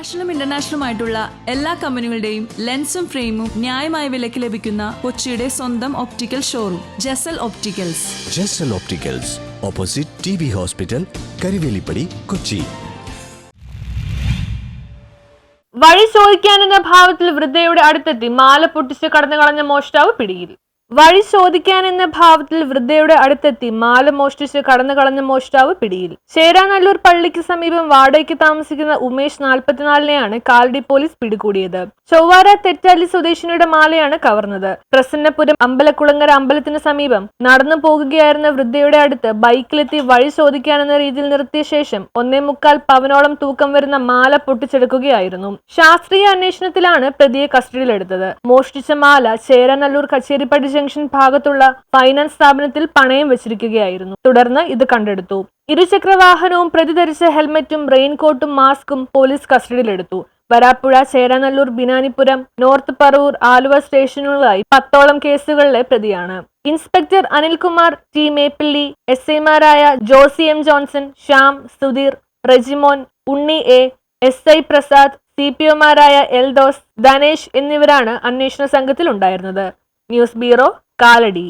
നാഷണലും ഇന്റർനാഷണലും ആയിട്ടുള്ള എല്ലാ കമ്പനികളുടെയും ലെൻസും ഫ്രെയിമും ന്യായമായ വിലയ്ക്ക് ലഭിക്കുന്ന കൊച്ചിയുടെ സ്വന്തം optical showroom Jasal opticals Jasal opticals opposite T B hospital Karivelippadi Kochi വഴി ചോദിക്കാനെന്ന ഭാവത്തിൽ വൃദ്ധയുടെ അടുത്തെത്തി മാല പൊട്ടിച്ച് കടന്നു കളഞ്ഞ മോഷ്ടാവ് പിടിയിൽ. വഴി ചോദിക്കാൻ എന്ന ഭാവത്തിൽ വൃദ്ധയുടെ അടുത്തെത്തി. മാല മോഷ്ടിച്ച് കടന്നു കളഞ്ഞ മോഷ്ടാവ് പിടിയിൽ. ചേരാനല്ലൂർ പള്ളിക്ക് സമീപം വാടകയ്ക്ക് താമസിക്കുന്ന ഉമേഷ് നാൽപ്പത്തിനാലിനെയാണ് കാൽഡി പോലീസ് പിടികൂടിയത്. ചൊവ്വാര തെറ്റാലി സ്വദേശിനിയുടെ മാലയാണ് കവർന്നത്. പ്രസന്നപുരം അമ്പലക്കുളങ്ങര അമ്പലത്തിന് സമീപം നടന്നു പോകുകയായിരുന്ന വൃദ്ധയുടെ അടുത്ത് ബൈക്കിലെത്തി വഴി ചോദിക്കാനെന്ന രീതിയിൽ നിർത്തിയ ശേഷം ഒന്നേ മുക്കാൽ പവനോളം തൂക്കം വരുന്ന മാല പൊട്ടിച്ചെടുക്കുകയായിരുന്നു. ശാസ്ത്രീയ അന്വേഷണത്തിലാണ് പ്രതിയെ കസ്റ്റഡിയിലെടുത്തത്. മോഷ്ടിച്ച മാല ചേരാനല്ലൂർ കച്ചേരിപ്പടി ജംഗ്ഷൻ ഭാഗത്തുള്ള ഫൈനാൻസ് സ്ഥാപനത്തിൽ പണയം വെച്ചിരിക്കുകയായിരുന്നു. തുടർന്ന് ഇത് കണ്ടെടുത്തു. ഇരുചക്രവാഹനവും പ്രതി ധരിച്ച ഹെൽമറ്റും റെയിൻകോട്ടും മാസ്കും പോലീസ് കസ്റ്റഡിയിലെടുത്തു. വരാപ്പുഴ ചേരാനല്ലൂർ ബിനാനിപുരം നോർത്ത് പറവൂർ ആലുവ സ്റ്റേഷനുകളായി പത്തോളം കേസുകളിലെ പ്രതിയാണ്. Inspector Anilkumar T Meppilly S ഐമാരായ Josy M Johnson Shyam Sudheer Rejimon Unni A S I Prasad C P ഒമാരായ Eldhose Dhanesh എന്നിവരാണ് അന്വേഷണ സംഘത്തിൽ ഉണ്ടായിരുന്നത് ന്യൂസ് ബ്യൂറോ കാലടി